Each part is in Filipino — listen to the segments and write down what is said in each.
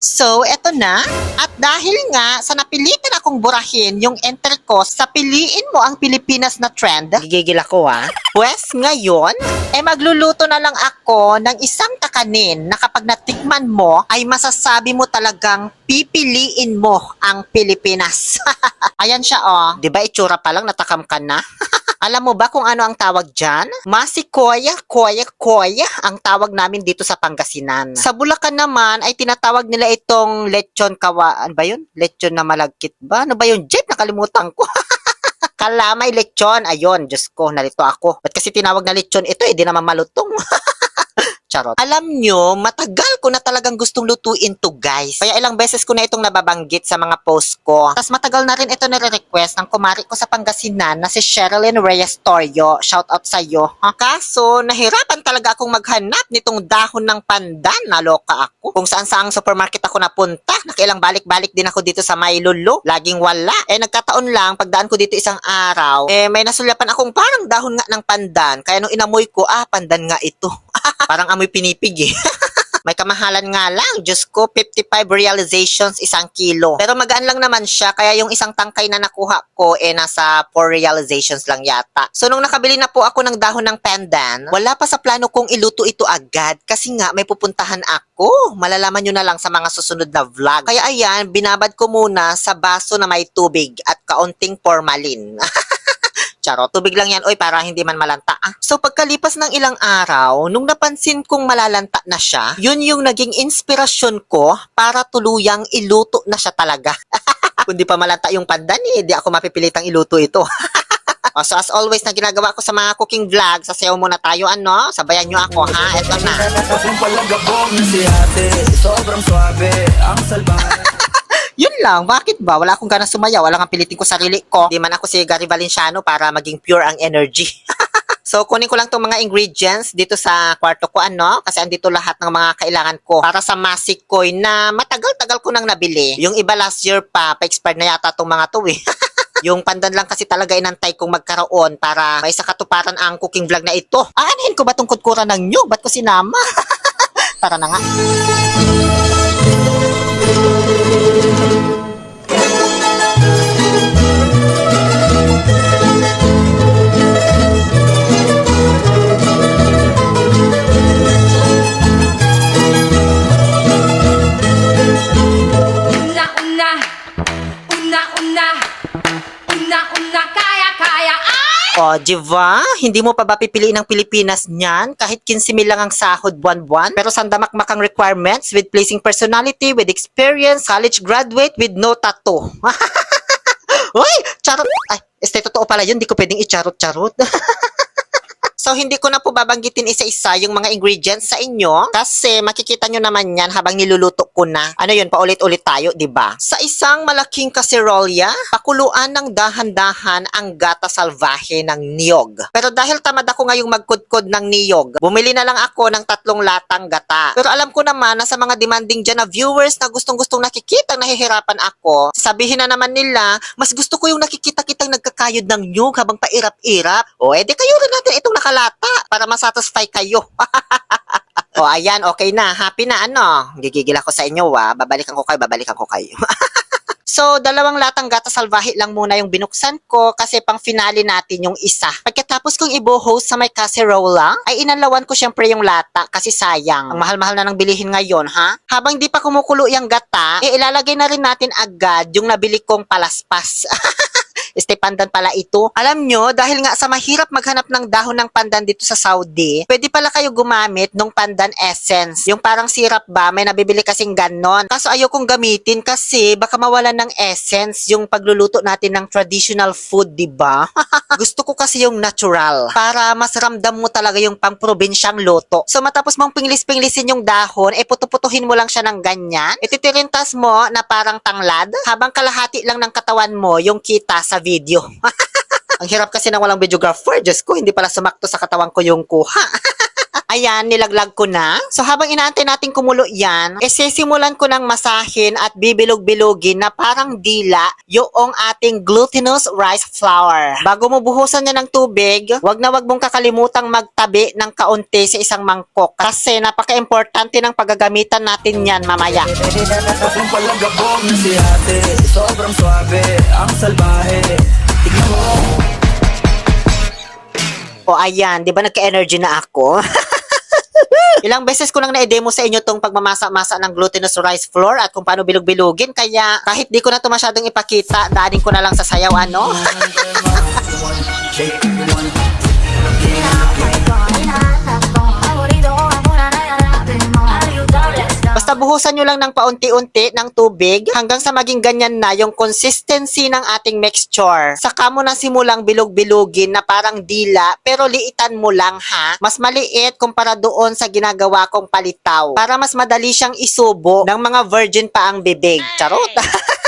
So, eto na. At dahil nga sa napilitan akong burahin yung enter ko sa piliin mo ang Pilipinas na trend, Gigigil ako ah. Pwes ngayon, eh magluluto na lang ako ng isang kakanin na kapag natikman mo, ay masasabi mo talagang pipiliin mo ang Pilipinas. Ayan siya oh. Di ba itsura pa lang natakam ka na? Alam mo ba kung ano ang tawag dyan? Masikoya, koya, koya ang tawag namin dito sa Pangasinan. Sa Bulacan naman ay tinatawag nila itong lechon kawa... Ano ba yun? Lechon na malagkit ba? Ano ba yun? Jeep, nakalimutan ko. Kalamay lechon. Ayun, Diyos ko, nalito ako. Ba't kasi tinawag na lechon ito? Eh, di naman malutong. Charot. Alam nyo, matagal ko na talagang gustong lutuin to guys. Kaya ilang beses ko na itong nababanggit sa mga post ko. Tapos matagal na rin ito nire-request ng kumari ko sa Pangasinan na si Sherilyn Reyes Torio. Shout out sa iyo. Ha? Kaso, nahirapan talaga akong maghanap nitong dahon ng pandan. Naloka ako. Kung saan saang supermarket ako napunta. Nakilang balik-balik din ako dito sa Maylolo. Laging wala. Eh, nagkataon lang, pagdaan ko dito isang araw, eh, may nasulyapan akong parang dahon nga ng pandan. Kaya nung inamoy ko, ah, pandan nga ito. Parang amoy pinipig eh. May kamahalan nga lang. Diyos ko, 55 realizations isang kilo. Pero magaan lang naman siya. Kaya yung isang tangkay na nakuha ko, eh, nasa 4 realizations lang yata. So, nung nakabili na po ako ng dahon ng pandan, wala pa sa plano kong iluto ito agad. Kasi nga, may pupuntahan ako. Malalaman nyo na lang sa mga susunod na vlog. Kaya ayan, binabad ko muna sa baso na may tubig at kaunting formalin. Charot, tubig lang yan, oy, para hindi man malanta. Ah. So, pagkalipas ng ilang araw, nung napansin kong malalanta na siya, yun yung naging inspirasyon ko para tuluyang iluto na siya talaga. Kung di pa malanta yung pandan, eh, di ako mapipilitang iluto ito. O, so, as always na ginagawa ko sa mga cooking vlog, sasayaw muna tayo, ano? Sabayan nyo ako, ha? Eto na. Sobrang suabe Ang salbahe Yun lang, bakit ba? Wala akong ganang sumayaw, wala kang pilitin ko sarili ko. Di man ako si Gary Valenciano para maging pure ang energy. so, kunin ko lang itong mga ingredients dito sa kwarto ko, ano? Kasi andito lahat ng mga kailangan ko para sa masikoy na matagal-tagal ko nang nabili. Yung iba last year pa, pa-expired na yata itong mga to eh. Yung pandan lang kasi talaga inantay kong magkaroon para may sa katuparan ang cooking vlog na ito. Aanhin ko ba tong kutkuran ng nyug? Ba't ko sinama? Tara na nga. O, ba? Hindi mo pa ba pipiliin ang Pilipinas niyan? Kahit 15 mil lang ang sahod buwan-buwan? Pero sandamakmak ang requirements with pleasing personality, with experience, college graduate, with no tattoo. Uy! Charot! Ay, este totoo pala yun. Di ko pwedeng i-charot-charot. So, hindi ko na po babanggitin isa-isa yung mga ingredients sa inyo kasi makikita nyo naman yan habang niluluto ko na. Ano yun, paulit-ulit tayo, di ba? Sa isang malaking kaserolya, pakuluan ng dahan-dahan ang gata salvahe ng niyog. Pero dahil tamad ako ngayong magkudkod ng niyog, bumili na lang ako ng tatlong latang gata. Pero alam ko naman na sa mga demanding dyan na viewers na gustong-gustong nakikita nahihirapan ako, sabihin na naman nila, mas gusto ko yung nakikita-kitang nagkakayod ng niyog habang pairap-irap. O, edi kayo rin natin itong nakalata para masatisfy kayo. o, ayan, okay na. Happy na, ano? Gigigil ako sa inyo, ah. Babalikan ko kayo, babalikan ko kayo. So, dalawang latang gata salvahe lang muna yung binuksan ko kasi pang finale natin yung isa. Pagkatapos kong ibo-host sa may casserole, ay inalawan ko syempre yung lata kasi sayang. Ang mahal-mahal na ng bilihin ngayon, ha? Habang di pa kumukulo yung gata, eh ilalagay na rin natin agad yung nabili kong palaspas. Este pandan pala ito. Alam nyo, dahil nga sa mahirap maghanap ng dahon ng pandan dito sa Saudi, pwede pala kayo gumamit ng pandan essence. Yung parang syrup ba, may nabibili kasing ganon. Kaso ayokong gamitin kasi baka mawalan ng essence yung pagluluto natin ng traditional food, di ba? Gusto ko kasi yung natural para mas ramdam mo talaga yung pang-probinsyang luto. So matapos mong pinglis-pinglisin yung dahon, eh putuputuhin mo lang siya ng ganyan. Ititirintas mo na parang tanglad habang kalahati lang ng katawan mo yung kita sa video. Ang hirap kasi ng walang videographer. Diyos ko, hindi pala sumakto sa katawan ko yung kuha. Ayan, nilaglag ko na. So habang inaantay natin kumulo yan, isisimulan ko ng masahin at bibilog-bilogin na parang dila yung ating glutinous rice flour. Bago mo buhusan yan ng tubig, wag na wag mong kakalimutang magtabi ng kaunti sa isang mangkok kasi napaka-importante ng paggagamitan natin yan mamaya. Kung palagabog na si ate Sobrang swabe, ang salbahe Tignan mo O ayan, di ba nagka-energy na ako? Ilang beses ko lang na-demo sa inyo tong pagmamasa-masa ng glutinous rice flour at kung paano bilog-bilogin. Kaya kahit di ko na to masyadong ipakita, daanin ko na lang sa sayaw ano. Buhusan nyo lang ng paunti-unti ng tubig hanggang sa maging ganyan na yung consistency ng ating mixture. Saka mo na simulang bilog-bilogin na parang dila pero liitan mo lang ha. Mas maliit kumpara doon sa ginagawa kong palitaw. Para mas madali siyang isubo ng mga virgin pa ang bibig. Charot!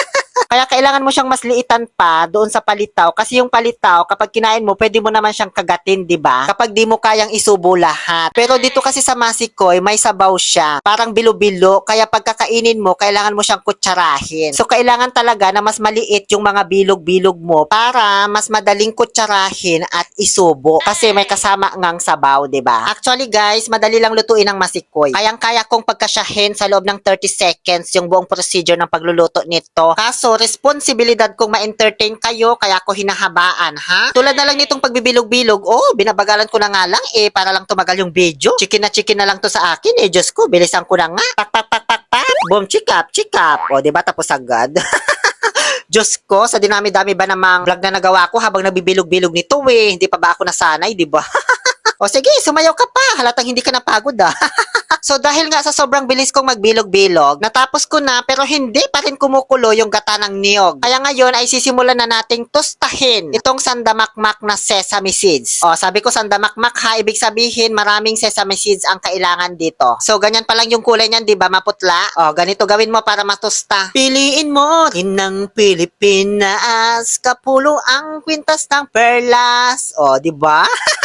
Kaya kailangan mo siyang mas liitan pa doon sa palitaw kasi yung palitaw kapag kinain mo pwede mo naman siyang kagatin, 'di ba? Kapag di mo kayang isubo lahat. Pero dito kasi sa masikoy may sabaw siya. Parang bilo-bilo kaya pagkakainin mo kailangan mo siyang kutsarahin. So kailangan talaga na mas maliit yung mga bilog-bilog mo para mas madaling kutsarahin at isubo kasi may kasama ngang sabaw, 'di ba? Actually guys, madali lang lutuin ang masikoy. Kayang-kaya kong pagkasyahin sa loob ng 30 seconds yung buong procedure ng pagluluto nito. Kaso responsibilidad kong ma-entertain kayo kaya ako hinahabaan, ha? Tulad na lang nitong pagbibilog-bilog, oh, binabagalan ko na nga lang eh para lang tumagal yung video. Chicken na chicken na lang to sa akin eh, Diyos ko, bilisan ko na nga. Tak tak tak tak tak. Boom, chikap, chikap. O, di ba tapos agad? Diyos ko, sa dinami-dami ba namang vlog na nagawa ko habang nabibilog-bilog nito eh. Hindi pa ba ako nasanay, di ba? o sige, sumayaw ka pa. Halatang hindi ka napagod ah. So dahil nga sa sobrang bilis kong magbilog-bilog, natapos ko na pero hindi pa rin kumukulo yung gata ng niyog. Kaya ngayon ay sisimulan na nating tostahin itong sandamakmak na sesame seeds. O sabi ko sandamakmak ha, ibig sabihin maraming sesame seeds ang kailangan dito. So ganyan pa lang yung kulay niyan, di ba maputla? O ganito gawin mo para matosta. Piliin mo inang Pilipinas, kapulo ang kwintas ng perlas. O di ba?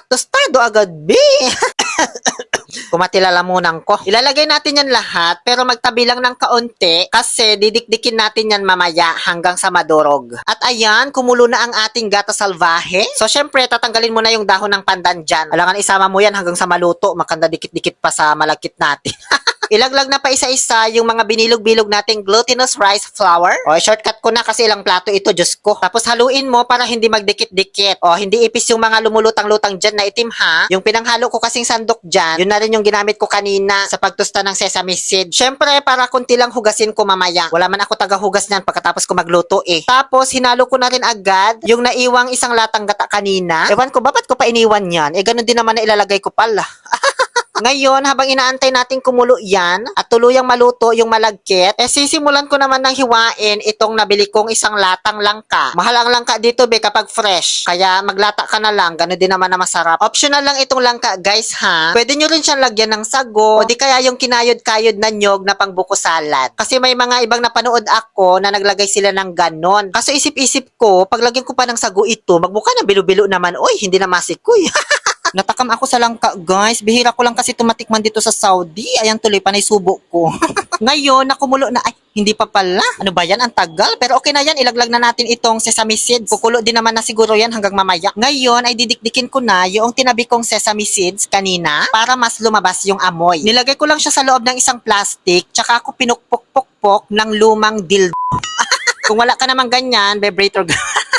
Tostado agad, be. Kumatilalamunan ko. Ilalagay natin yan lahat pero magtabi lang ng kaunti kasi didikdikin natin yan mamaya hanggang sa madurog. At ayan, kumulo na ang ating gata salvahe. So syempre, tatanggalin mo na yung dahon ng pandan dyan. Alangan isama mo yan hanggang sa maluto. Makanda dikit-dikit pa sa malagkit natin. Ilaglag na pa isa-isa yung mga binilog-bilog nating glutinous rice flour. O, shortcut ko na kasi ilang plato ito, Diyos ko. Tapos haluin mo para hindi magdikit-dikit. O, hindi ipis yung mga lumulutang-lutang dyan na itim ha. Yung pinanghalo ko kasing sandok dyan, yun na rin yung ginamit ko kanina sa pagtusta ng sesame seed. Syempre, para kunti lang hugasin ko mamaya. Wala man ako taga-hugas niyan pagkatapos ko magluto eh. Tapos, hinalo ko na rin agad yung naiwang isang latang gata kanina. Ewan ko, ba ba't ko pa iniwan yan? Eh, ganun din naman na ilalagay ko pala. Ngayon, habang inaantay natin kumulo yan at tuluyang maluto yung malagkit, eh sisimulan ko naman ng hiwain itong nabili kong isang latang langka. Mahal ang langka dito be kapag fresh. Kaya maglata ka na lang, gano'n din naman na masarap. Optional lang itong langka guys ha. Pwede nyo rin siyang lagyan ng sago o di kaya yung kinayod-kayod na nyog na pangbuko salad. Kasi may mga ibang napanood ako na naglagay sila ng ganon. Kaso isip-isip ko, paglagyan ko pa ng sago ito, magmukha na bilo-bilo naman. Oy, hindi na masikoy. Natakam ako sa langka, guys. Bihira ko lang kasi tumatikman dito sa Saudi. Ayan tuloy, panay subo ko. Ngayon, nakumulo na. Ay, hindi pa pala. Ano ba yan? Ang tagal. Pero okay na yan. Ilaglag na natin itong sesame seeds. Kukulo din naman na siguro yan hanggang mamaya. Ngayon, ay didikdikin ko na yung tinabi kong sesame seeds kanina para mas lumabas yung amoy. Nilagay ko lang siya sa loob ng isang plastic. Tsaka ako pinukpok-pok ng lumang dildo. Kung wala ka naman ganyan, vibrator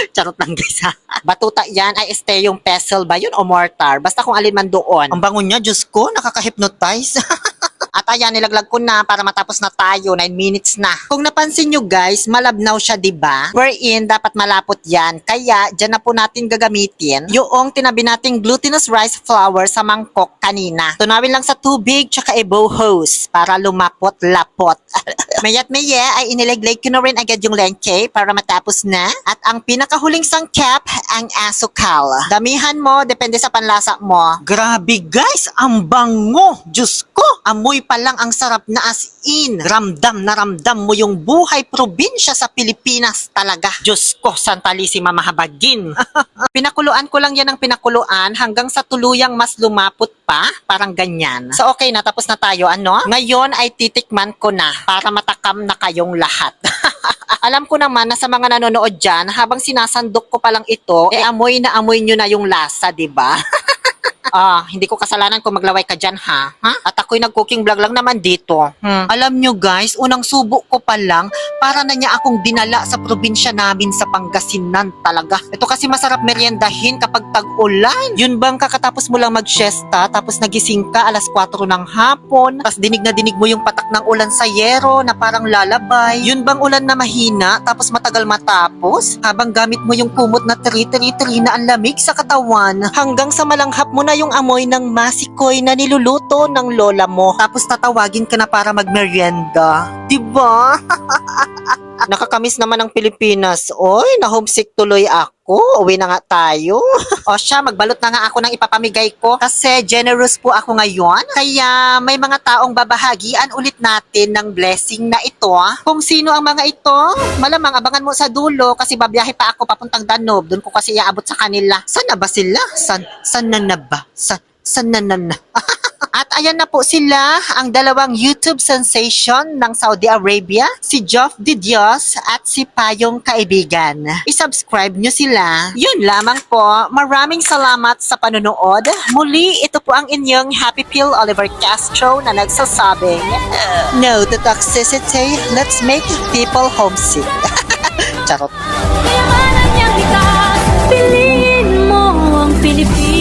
Charot lang guys ha. Batuta yan ay este yung pestle ba yun o mortar? Basta kung alin man doon. Ang bango niya, Diyos ko, nakaka-hypnotize. At ayan, nilaglag ko na para matapos na tayo. 9 minutes na. Kung napansin nyo guys, malabnaw siya, ba? Wherein, dapat malapot yan. Kaya, dyan na po natin gagamitin yung tinabi nating glutinous rice flour sa mangkok kanina. Tunawin lang sa tubig tsaka i-bow hose para lumapot-lapot. Mayat maya ay inileglag ko na rin agad yung lenke para matapos na. At ang pinakahuling sangkap, ang asukal. Damihan mo, depende sa panlasa mo. Grabe guys, ang bango! Diyos ko! Amoy amoy pa lang ang sarap na as in. Ramdam na ramdam mo yung buhay probinsya sa Pilipinas talaga. Diyos ko, Santalisima Mahabagin. pinakuluan ko lang yan ng pinakuluan hanggang sa tuluyang mas lumapot pa, parang ganyan. So okay na, tapos na tayo, ano? Ngayon ay titikman ko na para matakam na kayong lahat. Alam ko naman na sa mga nanonood dyan, habang sinasandok ko pa lang ito, eh amoy na amoy nyo na yung lasa, ba? Ah, hindi ko kasalanan kung maglaway ka dyan, ha? ha? At ako'y nag-cooking vlog lang naman dito. Hmm. Alam nyo guys, unang subo ko pa lang, para na niya akong dinala sa probinsya namin sa Pangasinan talaga. Ito kasi masarap meriendahin kapag tag-ulan. Yun bang kakatapos mo lang mag-siesta, tapos nagising ka alas 4 ng hapon, tapos dinig na dinig mo yung patak ng ulan sa yero na parang lalabay. Yun bang ulan na mahina, tapos matagal matapos, habang gamit mo yung kumot na tri-tri-tri na ang lamig sa katawan, hanggang sa malanghap mo na yung amoy ng masikoy na niluluto ng lola mo. Tapos tatawagin ka na para magmerienda. Diba? Nakakamiss naman ng Pilipinas. Oy, na-homesick tuloy ako. Uwi na nga tayo. o siya, magbalot na nga ako ng ipapamigay ko. Kasi generous po ako ngayon. Kaya may mga taong babahagian ulit natin ng blessing na ito. Kung sino ang mga ito, malamang abangan mo sa dulo kasi babiyahe pa ako papuntang Danube. Doon ko kasi iaabot sa kanila. San na ba sila? San, san na ba? San, san na na? At ayan na po sila, ang dalawang YouTube sensation ng Saudi Arabia, si Joff Di Dios at si Payong Kaibigan. I-subscribe nyo sila. Yun lamang po. Maraming salamat sa panonood. Muli, ito po ang inyong Happy Pill Oliver Castro na nagsasabing, No to toxicity, let's make people homesick. Charot. Piliin mo ang Pilipinas